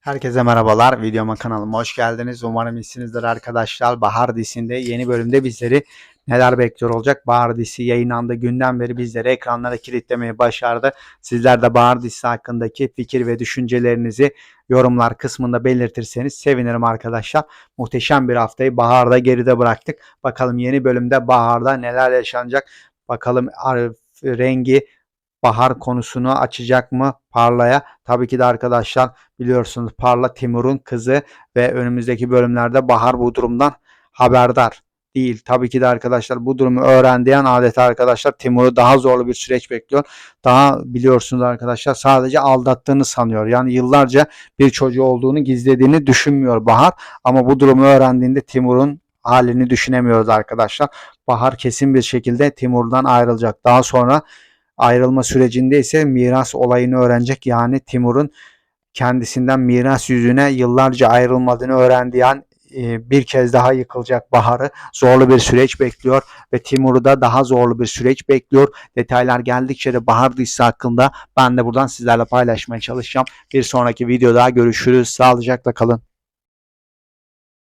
Herkese merhabalar. Videoma kanalıma hoş geldiniz. Umarım iyisinizdir arkadaşlar. Bahar dizisinde yeni bölümde bizleri neler bekliyor olacak? Bahar dizisi yayınlandığı günden beri bizleri ekranlara kilitlemeyi başardı. Sizler de Bahar dizisi hakkındaki fikir ve düşüncelerinizi yorumlar kısmında belirtirseniz sevinirim arkadaşlar. Muhteşem bir haftayı Bahar'da geride bıraktık. Bakalım yeni bölümde Bahar'da neler yaşanacak? Bakalım rengi bahar konusunu açacak mı Parla'ya? Tabii ki de arkadaşlar biliyorsunuz Parla Timur'un kızı ve önümüzdeki bölümlerde Bahar bu durumdan haberdar değil. Tabii ki de arkadaşlar bu durumu öğrendiği adeta arkadaşlar Timur'u daha zorlu bir süreç bekliyor. Daha biliyorsunuz arkadaşlar sadece aldattığını sanıyor. Yani yıllarca bir çocuğu olduğunu gizlediğini düşünmüyor Bahar. Ama bu durumu öğrendiğinde Timur'un halini düşünemiyoruz arkadaşlar. Bahar kesin bir şekilde Timur'dan ayrılacak. Daha sonra ayrılma sürecinde ise miras olayını öğrenecek. Yani Timur'un kendisinden miras yüzüne yıllarca ayrılmadığını öğrendiği an e, bir kez daha yıkılacak Bahar'ı zorlu bir süreç bekliyor ve Timur'u da daha zorlu bir süreç bekliyor. Detaylar geldikçe de Bahar dizisi hakkında ben de buradan sizlerle paylaşmaya çalışacağım. Bir sonraki videoda görüşürüz. Sağlıcakla kalın.